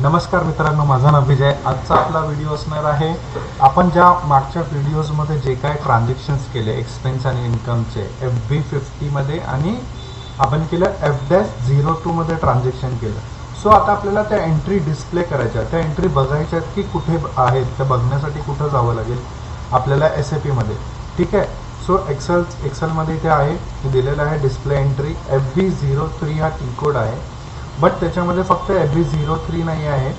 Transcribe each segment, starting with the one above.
नमस्कार मित्रांनो माझा नाव विजय. आजचा आपला व्हिडिओ असणार आहे आपण ज्या मागच्या व्हिडिओजमध्ये जे काय ट्रान्झॅक्शन्स केले एक्सपेन्स आणि इन्कमचे एफ बी फिफ्टीमध्ये आणि आपण केलं एफ डॅश झिरो टूमध्ये ट्रान्झॅक्शन केलं. सो आता आपल्याला त्या एंट्री डिस्प्ले करायच्या. त्या एंट्री बघायच्या आहेत की कुठे आहेत त्या बघण्यासाठी कुठं जावं लागेल आपल्याला एस ए पीमध्ये ठीक आहे? सो एक्सेल एक्सेलमध्ये इथे आहे. दिलेलं आहे display entry F B zero three हा टी कोड आहे. बट त्याच्यामध्ये फक्त एफ बी झिरो थ्री नाही आहे.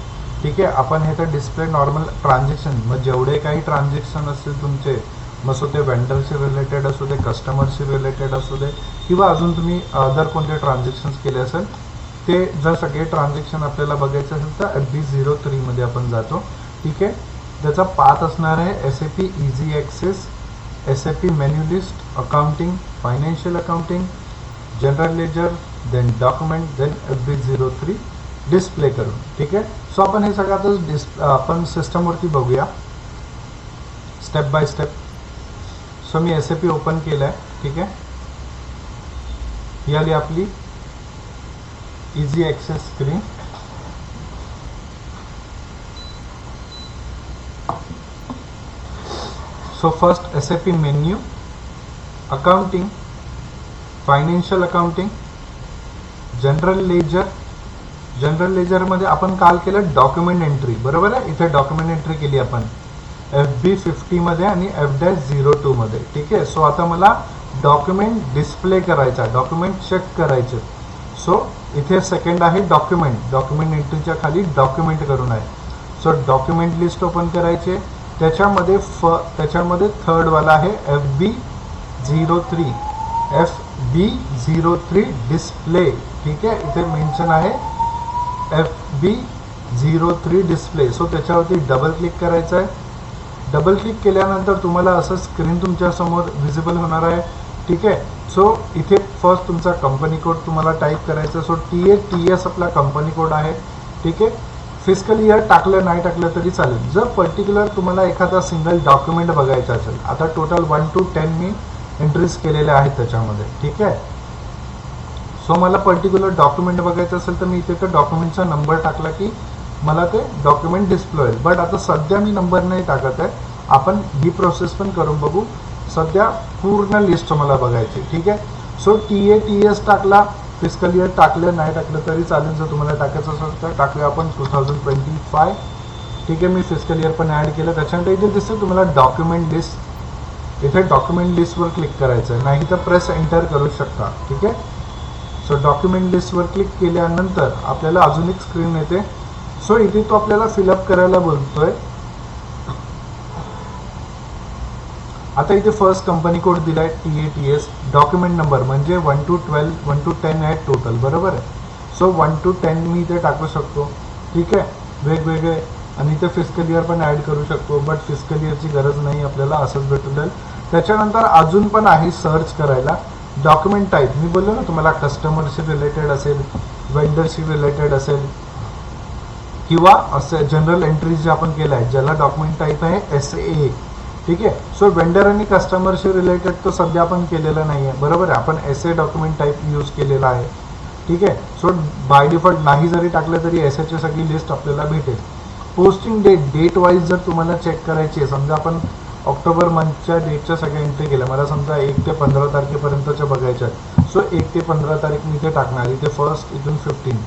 ठीक आहे? आपण हे तर डिस्प्ले नॉर्मल ट्रान्झॅक्शन मग जेवढे काही ट्रान्झॅक्शन असतील तुमचे मग सो ते वेंडरशी रिलेटेड असू दे कस्टमरशी रिलेटेड असू दे किंवा अजून तुम्ही अदर कोणते ट्रान्झॅक्शन्स केले असेल ते जर सगळे ट्रान्झॅक्शन आपल्याला बघायचे असेल तर एफ बी झिरो थ्रीमध्ये आपण जातो. ठीक आहे? त्याचा पाथ असणार आहे S A P easy access S A P menu list accounting financial accounting general ledger then document then F B zero three display करून ठीक आहे? सो आपण हे सगळ्यात डिस् आपण सिस्टमवरती बघूया. स्टेप बाय स्टेप सो मी एस ए पी ओपन केलं आहे ठीक आहे? ही आली आपली easy access screen so first S A P menu accounting financial accounting general ledger general लेजरमध्ये आपण काल केलं डॉक्युमेंट एंट्री बरोबर आहे? इथे डॉक्युमेंट एंट्री केली आपण. एफ बी फिफ्टीमध्ये आणि एफ डॅश झिरो टूमध्ये ठीक आहे? सो आता मला डॉक्युमेंट डिस्प्ले करायचा डॉक्युमेंट चेक करायचे सो इथे सेकंड आहे डॉक्युमेंट डॉक्युमेंट एंट्रीच्या खाली डॉक्युमेंट करून आहे. सो डॉक्युमेंट लिस्ट ओपन करायचे त्याच्यामध्ये फ त्याच्यामध्ये थर्डवाला आहे F B zero three F B zero three display ठीक आहे? इथे मेन्शन आहे F B zero three display so त्याच्यावरती डबल क्लिक करायचं आहे. डबल क्लिक केल्यानंतर तुम्हाला असं स्क्रीन तुमच्यासमोर व्हिजिबल होणार आहे. ठीक आहे? सो इथे फर्स्ट तुमचा कंपनी कोड तुम्हाला टाईप करायचा so T A T S आपला कंपनी कोड आहे. ठीक आहे? फिजिकल इयर टाकलं नाही टाकलं तरी चालेल. जर पर्टिक्युलर तुम्हाला एखादा सिंगल डॉक्युमेंट बघायचा असेल आता टोटल वन टू टेन मी एंट्रीज केलेल्या आहेत त्याच्यामध्ये. ठीक आहे? सो मला पर्टिक्युलर डॉक्युमेंट बघायचं असेल तर मी इथे तर डॉक्युमेंटचा नंबर टाकला की मला ते डॉक्युमेंट डिस्प्ले होईल. बट आता सध्या मी नंबर नाही टाकत आहे. आपण ही प्रोसेस पण करून बघू. सध्या पूर्ण लिस्ट मला बघायची ठीक आहे? So T A T S टाकला फिजिकल इयर टाकलं नाही टाकलं तरी चालेल जर तुम्हाला टाकायचं असेल तर. टाकूया आपण टू थाउजंड ट्वेंटी फाय ठीक आहे? मी फिजिकल इयर पण ॲड केलं. त्याच्यानंतर इथे दिसतं तुम्हाला डॉक्युमेंट लिस्ट इथे डॉक्युमेंट लिस्टवर क्लिक करायचं आहे. नाही तर प्रेस एंटर करू शकता. ठीक आहे? सो डॉक्युमेंट लिस्टवर क्लिक केल्यानंतर आपल्याला अजून एक स्क्रीन येते. सो इथे तो आपल्याला फिलअप करायला बोलतोय. आता इथे फर्स्ट कंपनी कोड दिलाय T A T S document number म्हणजे one two twelve one two ten आहे टोटल बरोबर आहे? सो वन टू टेन मी इथे टाकू शकतो. ठीक आहे? वेगवेगळे. आणि इथे फिजिकल इयर पण ॲड करू शकतो बट फिजिकल इयरची गरज नाही आपल्याला असंच भेटून जाईल. त्याच्यानंतर अजून पण आहे सर्च करायला. डॉक्युमेंट टाईप मी बोललो ना तुम्हाला कस्टमरशी रिलेटेड असेल वेंडरशी रिलेटेड असेल किंवा असं जनरल एंट्रीज जे आपण केलं आहे ज्याला डॉक्युमेंट टाईप आहे एस ए ठीक आहे? सो वेंडर आणि कस्टमरशी रिलेटेड तो सध्या आपण केलेलं नाही आहे बरोबर आहे? आपण S A document type use केलेला आहे. ठीक आहे? सो बाय डिफॉल्ट नाही जरी टाकलं तरी एस एची सगळी लिस्ट आपल्याला भेटेल. पोस्टिंग डेट डेट वाईज जर तुम्हाला चेक करायची आहे समजा आपण ऑक्टोबर मंथच्या डेटच्या सगळ्या एंट्री केल्या. मला समजा एक ते पंधरा तारखेपर्यंतच्या बघायच्या आहेत. सो एक ते पंधरा तारीख मी इथे टाकणार. इथे फर्स्ट इथून फिफ्टीन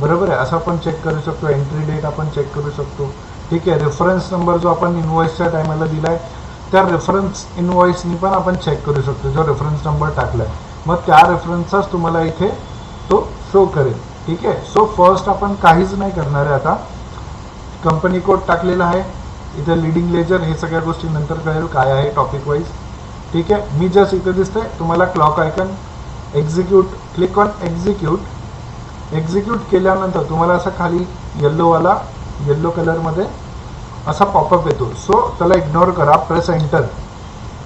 बरोबर आहे? असं आपण चेक करू शकतो. एंट्री डेट आपण चेक करू शकतो. ठीक आहे? रेफरन्स नंबर जो आपण इनवॉईसच्या टायमाला दिला आहे त्या रेफरन्स इनवॉईसनी पण आपण चेक करू शकतो. जो रेफरन्स नंबर टाकला आहे मग त्या रेफरन्सचाच तुम्हाला इथे तो शो करेल. ठीक आहे? सो फर्स्ट आपण काहीच नाही करणार आहे आता. कंपनी कोड टाकलेला आहे. इथं लिडिंग लेजर हे सगळ्या गोष्टी नंतर कळेल काय आहे टॉपिक वाईज ठीक आहे? मी जस्ट इथे दिसतंय. तुम्हाला clock icon execute click on execute execute केल्यानंतर तुम्हाला असा खाली येल्लोवाला येल्लो कलरमध्ये असा पॉपअप येतो. सो त्याला इग्नोर करा. प्रेस एंटर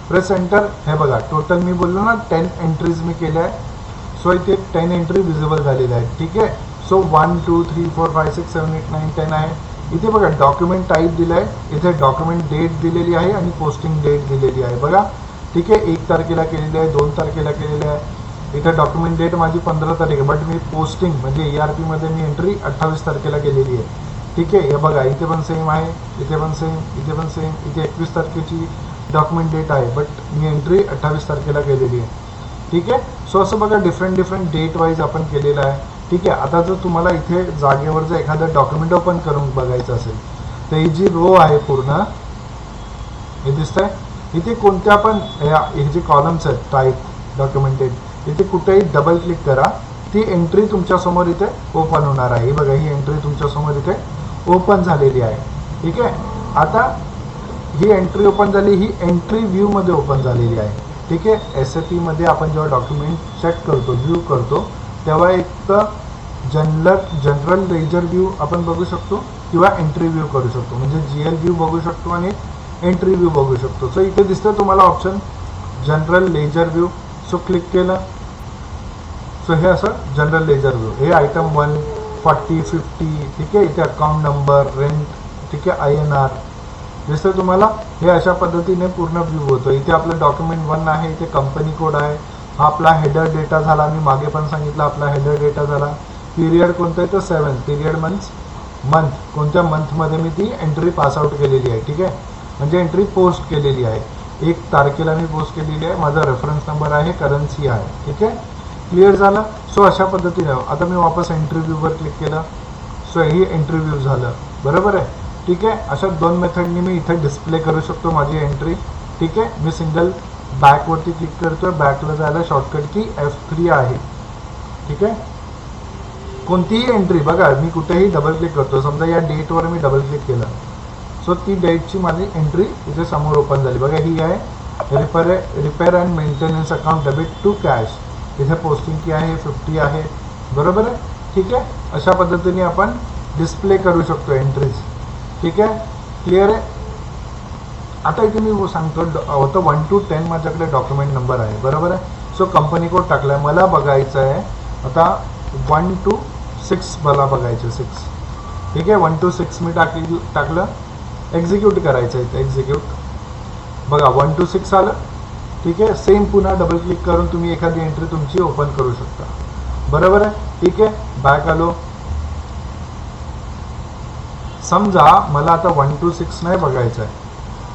प्रेस एंटर हे बघा टोटल मी बोललो ना टेन एंट्रीज मी केल्या आहे सो इथे टेन एंट्री विजिबल झालेल्या आहेत. ठीक आहे? So one two three four five six seven eight nine ten आहे. इथे बघा डॉक्युमेंट टाईप दिलं आहे इथे डॉक्युमेंट डेट दिलेली आहे आणि पोस्टिंग डेट दिलेली आहे. बघा ठीक आहे एक तारखेला केलेली आहे दोन तारखेला केलेली आहे. इथे डॉक्युमेंट डेट माझी पंधरा तारीख आहे बट मी पोस्टिंग म्हणजे ए आर पीमध्ये मी एंट्री अठ्ठावीस तारखेला केलेली आहे. ठीक आहे हे बघा इथे पण सेम आहे इथे पण सेम इथे पण सेम इथे एकवीस तारखेची डॉक्युमेंट डेट आहे बट मी एंट्री अठ्ठावीस तारखेला केलेली आहे. ठीक आहे सो असं बघा डिफरंट डिफरंट डेट वाईज आपण केलेलं आहे. ठीक आहे आता जर तुम्हाला इथे जागेवर जर एखादं डॉक्युमेंट ओपन करून बघायचं असेल तर ही जी रो आहे पूर्ण हे दिसत आहे इथे कोणत्या पण या- हे जे कॉलम्स आहेत टाईप डॉक्युमेंटेड इथे कुठेही डबल क्लिक करा. ती एंट्री तुमच्यासमोर इथे ओपन होणार आहे. बघा ही एंट्री तुमच्यासमोर इथे ओपन झालेली आहे. ठीक आहे? आता ही एंट्री ओपन झाली ही एंट्री व्ह्यूमध्ये ओपन झालेली आहे. ठीक आहे? एस ए पीमध्ये आपण जेव्हा डॉक्युमेंट चेक करतो व्ह्यू करतो तेव्हा एक तर जनरल जनरल लेजर व्ह्यू आपण बघू शकतो किंवा एंट्री व्ह्यू करू शकतो. म्हणजे जी एल व्ह्यू बघू शकतो आणि एंट्री व्ह्यू बघू शकतो. सो इथे दिसतं तुम्हाला option general ledger view so click केलं. सो हे असं जनरल लेजर व्ह्यू हे आयटम वन फॉर्टी फिफ्टी ठीक आहे? इथे अकाउंट नंबर रेंट ठीक आहे? आय एन आर दिसतं तुम्हाला? हे अशा पद्धतीने पूर्ण व्ह्यू होतो. इथे आपलं डॉक्युमेंट वन आहे इथे कंपनी कोड आहे. हा आपला हेडर डेटा झाला मी मागे पण सांगितलं आपला हेडर डेटा झाला. पिरियड कोणतं आहे? तर सेवन पिरियड मंथ मंथ कोणत्या मंथमध्ये मी ती एंट्री पासआउट केलेली आहे ठीक आहे? म्हणजे एंट्री पोस्ट केलेली आहे. एक तारखेला मी पोस्ट केलेली आहे. माझा रेफरन्स नंबर आहे करन्सी आहे ठीक आहे? क्लिअर झालं? सो अशा पद्धतीने. आता मी वापस एंट्रीव्ह्यूवर क्लिक केलं. सो ही एंट्रीव्ह्यू झालं. बरोबर आहे? ठीक आहे? अशा दोन मेथडनी मी इथे डिस्प्ले करू शकतो माझी एंट्री ठीक आहे? मी सिंगल बॅकवरती क्लिक करतोय बॅकला जायला शॉर्टकट की एफ थ्री आहे. ठीक आहे? कोणतीही एंट्री बघा मी कुठेही डबल क्लिक करतो समजा या डेटवर मी डबल क्लिक केलं. सो ती डेटची माझी एंट्री इथे समोर ओपन झाली. बघा ही आहे repair repair and maintenance account debit to cash इथे पोस्टिंग की आहे फिफ्टी आहे. बरोबर आहे? ठीक आहे? अशा पद्धतीने आपण डिस्प्ले करू शकतो एंट्रीज ठीक आहे? क्लिअर आहे? आता इथे मी सांगतो होतं वन टू टेन माझ्याकडे डॉक्युमेंट नंबर आहे. बरोबर आहे? सो कंपनी कोड टाकला आहे मला बघायचं आहे आता वन टू सिक्स मला बघायचं सिक्स ठीक आहे? वन टू सिक्स मी टाकली टाकलं. एक्झिक्यूट करायचं आहे एक्झिक्यूट बघा वन टू सिक्स आलं. ठीक आहे? सेम पुन्हा डबल क्लिक करून तुम्ही एखादी एंट्री तुमची ओपन करू शकता. बरोबर आहे? ठीक आहे? बॅक आलो. समजा मला आता वन टू सिक्स नाही बघायचं आहे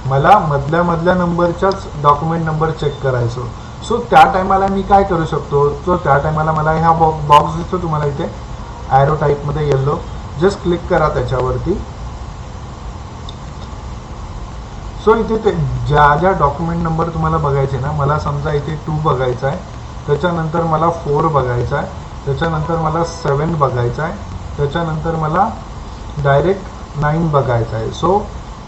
मला मधल्या मधल्या नंबरच्याच डॉक्युमेंट नंबर चेक करायचो. सो त्या टायमाला मी काय करू शकतो? सो त्या टायमाला मला ह्या बॉक्स बॉक्स दिसतो तुम्हाला इथे. ॲरो टाईपमध्ये येल्लो जस्ट क्लिक करा त्याच्यावरती. सो इथे ते ज्या ज्या डॉक्युमेंट नंबर तुम्हाला बघायचे ना मला समजा इथे टू बघायचा आहे. त्याच्यानंतर मला फोर बघायचा आहे. त्याच्यानंतर मला सेवन बघायचा आहे. त्याच्यानंतर मला डायरेक्ट नाईन बघायचा आहे. So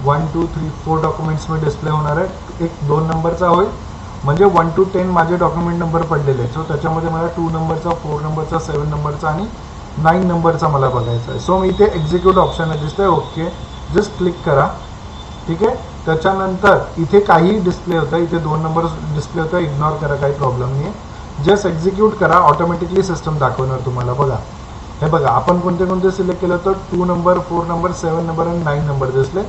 one two three four documents मी डिस्प्ले होणार आहे एक दोन नंबरचा होईल. म्हणजे वन टू टेन माझे डॉक्युमेंट नंबर पडलेले आहेत. सो त्याच्यामध्ये मला टू नंबरचा फोर नंबरचा सेवन नंबरचा आणि नाईन नंबरचा मला बघायचा आहे. सो मी इथे एक्झिक्यूट ऑप्शन आहे दिसतंय. ओके जस्ट क्लिक करा. ठीक आहे? त्याच्यानंतर इथे काही डिस्प्ले होतं इथे दोन नंबर डिस्प्ले होतं इग्नोर करा काही प्रॉब्लेम नाही आहे जस्ट एक्झिक्यूट करा ऑटोमॅटिकली सिस्टम दाखवणार तुम्हाला. बघा. हे बघा आपण कोणते कोणते सिलेक्ट केलं तर two number four number seven number आणि नाईन नंबर दिसले.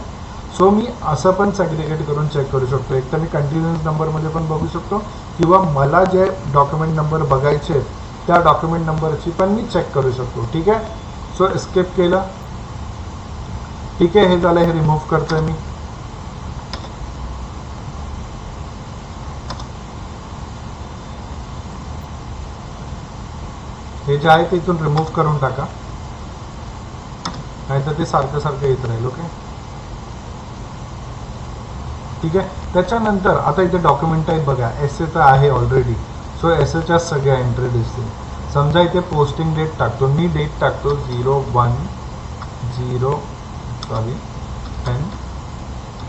सो मी असं पण सॅग्रिगेट करून चेक करू शकतो. एक तर मी कंटिन्युअस नंबरमध्ये पण बघू शकतो किंवा मला जे डॉक्युमेंट नंबर बघायचे आहेत, त्या डॉक्युमेंट नंबरची पण मी चेक करू शकतो. ठीक आहे? सो एस्केप केलं. ठीक आहे हे झालं हे रिमूव्ह करतोय मी. हे जे आहे ते इथून रिमूव्ह करून टाका. नाहीतर ते सारखं सारखं येत राहील ओके ठीक आहे? त्याच्यानंतर आता इथे डॉक्युमेंट टाईप बघा. एस ए तर आहे ऑलरेडी सो एस एच्या सगळ्या एंट्री दिसतील समजा इथे पोस्टिंग डेट टाकतो. मी डेट टाकतो zero one zero sorry ten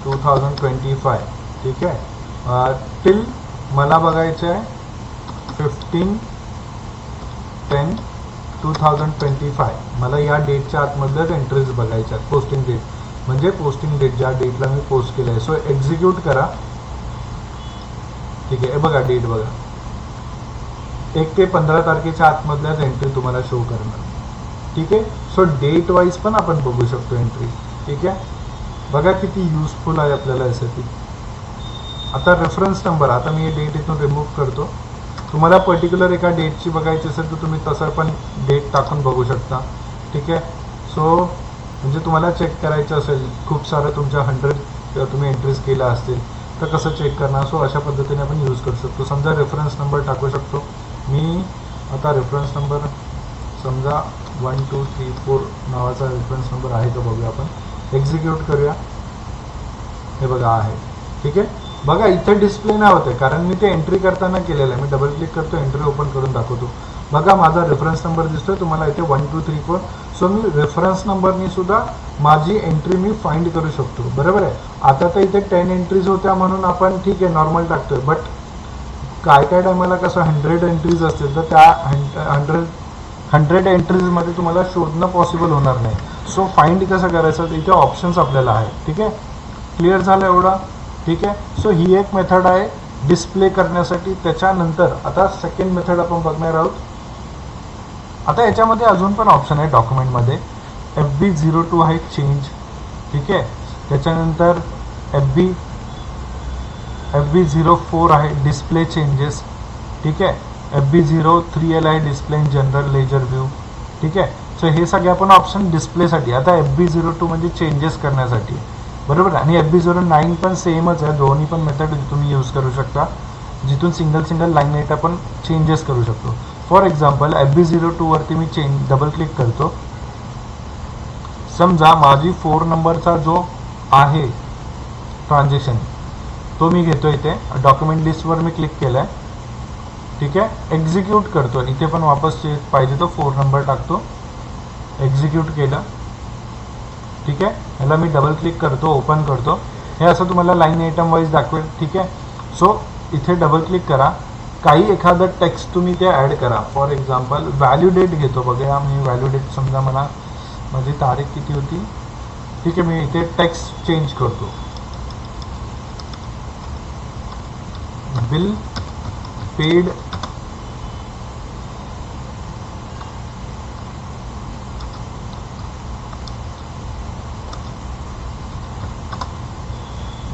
two thousand twenty five ठीक आहे? टिल मला बघायचं आहे fifteen ten two thousand twenty five मला या डेटच्या आतमधल्याच एंट्रीज बघायच्या आहेत पोस्टिंग डेट म्हणजे पोस्टिंग डेट ज्या डेटला मी पोस्ट केलं आहे सो एक्झिक्यूट करा. ठीक आहे बघा डेट बघा. एक ते पंधरा तारखेच्या आतमधल्याच एंट्री तुम्हाला शो करणार. ठीक आहे? सो डेट वाईज पण आपण बघू शकतो एंट्री ठीक आहे? बघा किती युजफुल आहे आपल्याला यासाठी. आता रेफरन्स नंबर आता मी हे डेट इथून रिमूव्ह करतो. तुम्हाला पर्टिक्युलर एका डेटची बघायची असेल तर तुम्ही तसं पण डेट टाकून बघू शकता. ठीक आहे? सो म्हणजे तुम्हाला चेक करायचं असेल खूप सारं तुमच्या हंड्रेड तुम्ही एंट्रीज केल्या असतील तर कसं चेक करणार? सो अशा पद्धतीने आपण यूज करू शकतो. समजा रेफरन्स नंबर टाकू शकतो. मी आता रेफरन्स नंबर समजा वन टू थ्री फोर नावाचा रेफरन्स नंबर आहे तो बघूया आपण. एक्झिक्यूट करूया. हे बघा आहे. ठीक आहे? बघा इथे डिस्प्ले नाही होते. कारण मी ते एंट्री करताना केलेलं आहे. मी डबल क्लिक करतो एंट्री ओपन करून दाखवतो. बघा माझा रेफरन्स नंबर दिसतोय. तुम्हाला इथे one two three four so मी रेफरन्स नंबरनी सुद्धा माझी एंट्री मी फाइंड करू शकतो. बरोबर आहे? आता तर इथे टेन एंट्रीज होत्या म्हणून आपण ठीक आहे नॉर्मल टाकतोय. बट काय काय टायमाला कसं हंड्रेड एंट्रीज असतील तर त्या हंड्रेड हंड्रेड एंट्रीजमध्ये तुम्हाला शोधणं पॉसिबल होणार नाही. सो फाइंड कसं करायचं? इथे ऑप्शन्स आपल्याला आहे. ठीक आहे? क्लिअर झालं एवढं? ठीक आहे? सो ही एक मेथड आहे डिस्प्ले करण्यासाठी. त्याच्यानंतर आता सेकंड मेथड आपण बघणार आहोत. आता याच्यामध्ये अजून पण ऑप्शन आहे डॉक्युमेंटमध्ये एफ बी झिरो टू आहे चेंज ठीक आहे? त्याच्यानंतर F B F B zero four आहे डिस्प्ले चेंजेस ठीक आहे? F B zero three L आहे display in general ledger view ठीक आहे? सो हे सगळे आपण ऑप्शन डिस्प्लेसाठी आता एफ बी झिरो टू म्हणजे चेंजेस करण्यासाठी. बरोबर? आणि एफ बी झिरो नाईन पण सेमच आहे. दोन्ही पण मेथड तुम्ही यूज करू शकता. जिथून सिंगल सिंगल लाईन नाईट आपण चेंजेस करू शकतो. For example F B zero टूवरती मी चेंज डबल क्लिक करतो. समजा माझी फोर नंबरचा जो आहे ट्रान्झॅक्शन तो मी घेतो इथे. डॉक्युमेंट लिस्टवर मी क्लिक केलं आहे ठीक आहे? एक्झिक्यूट करतो. इथे पण वापस पाहिजे तो फोर नंबर टाकतो. एक्झिक्यूट केलं. ठीक आहे? ह्याला मी डबल क्लिक करतो ओपन करतो. हे असं तुम्हाला लाईन आयटम वाईज दाखवेल. ठीक आहे? सो इथे डबल क्लिक करा. काही एखादं टेक्स्ट तुम्ही ते ॲड करा. फॉर एक्झाम्पल व्हॅल्यू डेट घेतो. बघा मी व्हॅल्यू डेट समजा मला माझी तारीख किती होती? ठीक आहे मी इथे टेक्स्ट चेंज करतो. Bill paid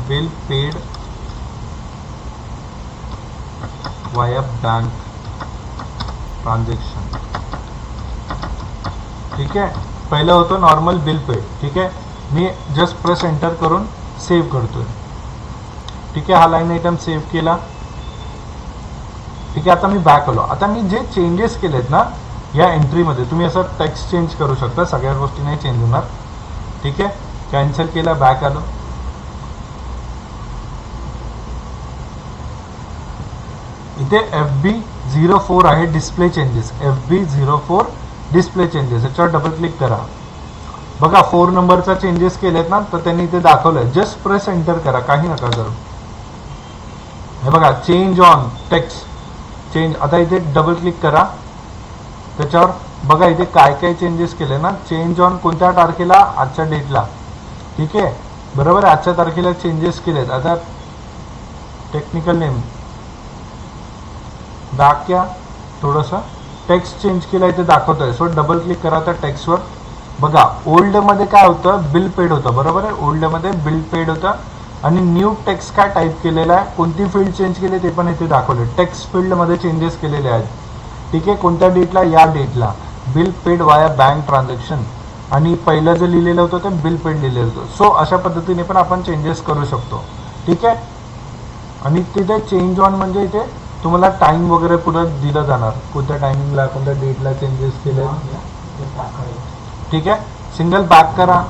bill paid via bank transaction ठीक आहे? पहिलं होतं नॉर्मल बिल पेड ठीक आहे? मी जस्ट प्रेस एंटर करून सेव्ह करतोय. ठीक आहे? हा लाईन आयटम सेव्ह केला. ठीक आहे? आता मी बॅक आलो. आता मी जे चेंजेस केलेत ना या एंट्रीमध्ये तुम्ही असं टेक्स्ट चेंज करू शकता. सगळ्या गोष्टी नाही चेंज होणार. ठीक आहे? कॅन्सल केला बॅक आलो. इथे एफ बी झिरो फोर आहे display changes F B zero four display changes याच्यावर डबल क्लिक करा. बघा फोर नंबरचा चेंजेस केलेत ना तर त्यांनी इथे दाखवलंय. जस्ट प्रेस एंटर करा. काही नका करू. हे बघा चेंज ऑन टेक्स्ट चेंज आता इथे डबल क्लिक करा. त्याच्यावर बघा इथे काय काय चेंजेस केले ना. चेंज ऑन कोणत्या तारखेला? आजच्या डेटला ठीक आहे? बरोबर आहे? आजच्या तारखेला चेंजेस केलेत. आता टेक्निकल नेम दाख्या थोडंसं टेक्स्ट चेंज केला इथे आहे सो डबल क्लिक करा त्या टेक्स्टवर बघा ओल्डमध्ये काय होतं? बिल पेड होतं. बरोबर आहे? ओल्डमध्ये बिल पेड होतं. आणि न्यू टेक्स्ट काय टाईप केलेला आहे? कोणती फील्ड चेंज केली ते पण इथे दाखवले टेक्स्ट फील्डमध्ये चेंजेस केलेले आहेत. ठीक आहे? कोणत्या डेटला या डेटला bill paid via bank transaction आणि पहिलं जे लिहिलेलं होतं ते बिल पेड लिहिलेलं होतं. सो अशा पद्धतीने पण आपण चेंजेस करू शकतो. ठीक आहे? आणि तिथे चेंज ऑन म्हणजे इथे तुम्हाला टाइम वगैरे पुढं दिलं जाणार. कोणत्या टायमिंगला कोणत्या डेटला चेंजेस केले? ठीक आहे? सिंगल बॅक करा.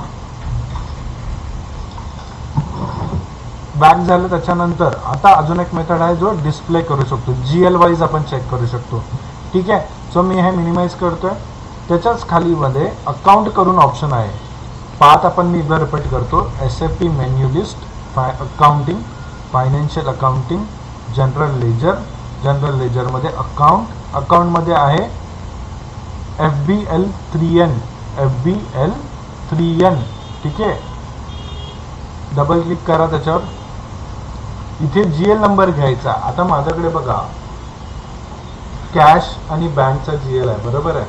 बॅक झालं त्याच्यानंतर. आता अजून एक मेथड आहे जो डिस्प्ले करू शकतो. जी एल वाईज आपण चेक करू शकतो. ठीक आहे? सो मी हे मिनिमाइज करतोय. त्याच्याच खालीमध्ये अकाउंट करून ऑप्शन आहे. पाच आपण मी एकदा रिपीट करतो. S F P menu list five accounting financial accounting general ledger general लेजरमध्ये अकाउंट अकाउंटमध्ये आहे F B L three N F B L three N ठीक आहे? डबल क्लिक करा त्याच्यावर. इथे जी एल नंबर घ्यायचा. आता माझ्याकडे बघा. कॅश आणि बँकचा जी एल आहे बरोबर आहे?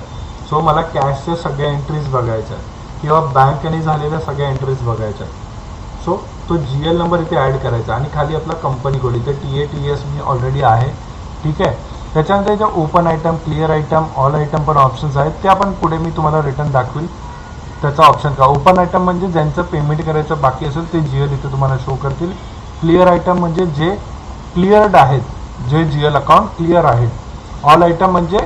सो मला कॅशच्या सगळ्या एंट्रीज बघायच्या किंवा बँकेने झालेल्या सगळ्या एंट्रीज बघायच्या आहेत. सो तो जी एल नंबर इथे ॲड करायचा. आणि खाली आपला कंपनी कोड इथे टी ए टी एस मी ऑलरेडी आहे. ठीक आहे? त्याच्यानंतर ज्या open item clear item all item पण ऑप्शन्स आहेत. त्या पण पुढे मी तुम्हाला रिटर्न दाखवील त्याचा ऑप्शन का? ओपन आयटम म्हणजे ज्यांचं पेमेंट करायचं बाकी असेल ते जी इथे तुम्हाला शो करतील. क्लिअर आयटम म्हणजे जे क्लिअर्ड आहेत जे जी एल अकाउंट क्लिअर आहेत ऑल आयटम म्हणजे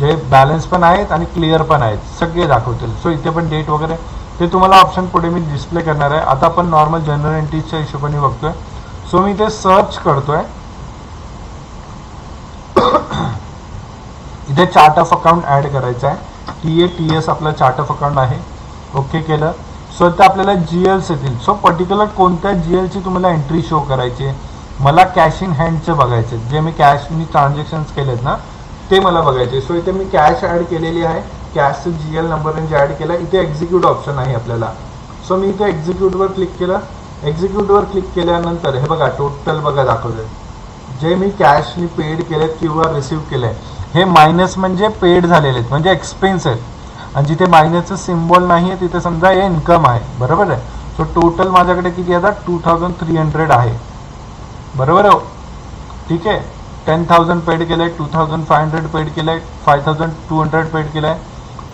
जे बॅलन्स पण आहेत आणि क्लिअर पण आहेत. सगळे दाखवतील. सो इथे पण डेट वगैरे. ते तुम्हाला ऑप्शन पुढे मी डिस्प्ले करणार आहे. आता आपण नॉर्मल जनरल एंट्रीजच्या हिशोबाने बघतोय. सो मी ते सर्च करतो आहे इथे चार्ट ऑफ अकाउंट ऍड करायचं आहे टी ए टी एस आपला चार्ट ऑफ अकाउंट आहे. ओके केलं. सो ते आपल्याला जी एल्स येतील. सो पर्टिक्युलर कोणत्या जी एलची तुम्हाला एंट्री शो करायची आहे? मला कॅश इन हँडचे बघायचे जे मी कॅश मी ट्रान्झॅक्शन्स केलेत ना ते मला बघायचे सो इथे मी कॅश ऍड केलेली आहे. कॅशचं जी एल नंबर जे ॲड केला. इथे एक्झिक्यूट ऑप्शन आहे आपल्याला. सो मी इथे एक्झिक्यूटवर क्लिक केलं. एक्झिक्यूटवर क्लिक केल्यानंतर हे बघा टोटल बघा दाखवलं जे मी कॅशनी पेड केलेत किंवा रिसिव्ह आहे हे मायनस म्हणजे पेड झालेले आहेत म्हणजे एक्सपेन्स आहेत. आणि जिथे मायनसचं सिम्बॉल नाही आहे तिथे समजा हे इन्कम आहे. बरोबर आहे? सो टोटल माझ्याकडे किती आता टू थाउजंड थ्री हंड्रेड आहे. बरोबर आहे हो? ठीक आहे? टेन थाउजंड पेड केलं आहे two thousand five hundred paid केलं आहे five thousand two hundred paid केलं आहे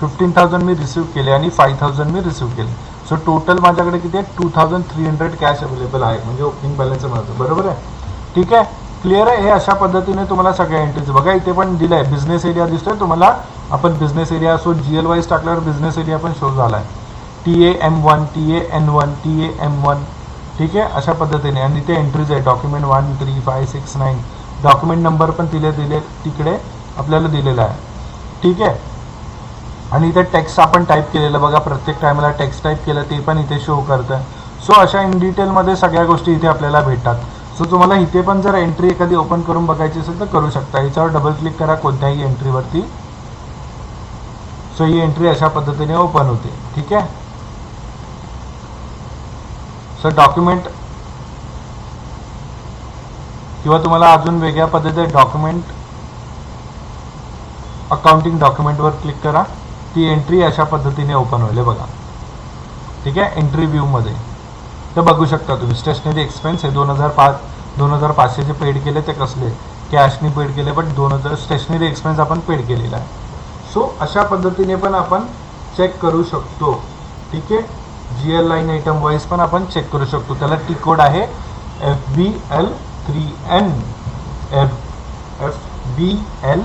फिफ्टीन थाउजंड मी रिसिव्ह केले आणि फाय थाउजंड मी रिसिव्ह केले. सो टोटल माझ्याकडे किती आहे? Two thousand three hundred cash available आहे. म्हणजे ओपनिंग बॅलन्स माझं. बरोबर आहे? ठीक आहे? क्लिअर आहे? हे अशा पद्धतीने तुम्हाला सगळ्या एंट्रीज बघा इथे पण दिलं आहे बिझनेस एरिया दिसतोय. तुम्हाला आपण बिझनेस एरिया असो जी एल वाईज टाकल्यावर बिझनेस एरिया पण शो झाला आहे T A M one T A N one T A M one ठीक आहे? अशा पद्धतीने. आणि इथे एंट्रीज आहे document one three five six nine document number पण तिले दिले तिकडे आपल्याला दिलेला आहे. ठीक आहे? आणि इथे टेक्स्ट आपण टाईप केलेलं बघा. प्रत्येक टायमाला टेक्स्ट टाईप केलं ते पण इथे शो करतं सो अशा इन डिटेलमध्ये सगळ्या गोष्टी इथे आपल्याला भेटतात. सो तुम्हाला इथे पण जर एंट्री एखादी ओपन करून बघायची असेल तर करू शकता. याच्यावर डबल क्लिक करा कोणत्याही एंट्रीवरती सो ही एंट्री अशा पद्धतीने ओपन होते. ठीक आहे? सो डॉक्युमेंट किंवा तुम्हाला अजून वेगळ्या पद्धतीने डॉक्युमेंट अकाउंटिंग डॉक्युमेंटवर क्लिक करा. ती एंट्री अशा पद्धतीने ओपन होईल. बघा. ठीक आहे? एंट्री व्ह्यूमध्ये तर बघू शकता तुम्ही. स्टेशनरी एक्सपेन्स हे दोन हजार पाच दोन हजार पाचशे जे पेड केले ते कसले? कॅशनी पेड केले बट दोन हजार स्टेशनरी एक्सपेन्स आपण पेड केलेला आहे. सो अशा पद्धतीने पण आपण चेक करू शकतो. ठीक आहे? G L line item wise पण आपण चेक करू शकतो. त्याला टी कोड आहे F B L three N F F B L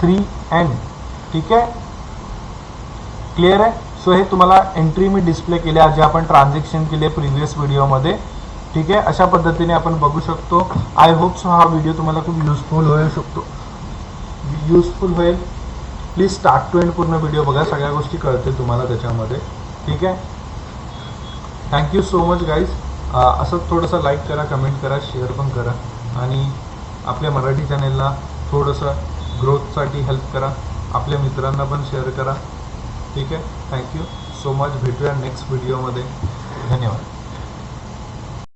three N ठीक आहे? क्लिअर आहे? सो हे तुम्हाला एंट्री मी डिस्प्ले केल्या जे आपण ट्रान्झॅक्शन केले प्रिव्हियस व्हिडिओमध्ये ठीक आहे? अशा पद्धतीने आपण बघू शकतो. आय होप सो हा व्हिडिओ तुम्हाला खूप युजफुल होऊ शकतो. युजफुल होईल. प्लीज स्टार्ट टू एंड पूर्ण व्हिडिओ बघा. सगळ्या गोष्टी कळतील तुम्हाला त्याच्यामध्ये. ठीक आहे? थँक्यू सो मच गाईज असं थोडंसं लाईक करा कमेंट करा शेअर पण करा. आणि आपल्या मराठी चॅनेलला थोडंसं ग्रोथसाठी हेल्प करा. आपल्या मित्रांना पण शेअर करा. ठीक आहे? थँक्यू सो मच भेटूया नेक्स्ट व्हिडिओमध्ये धन्यवाद.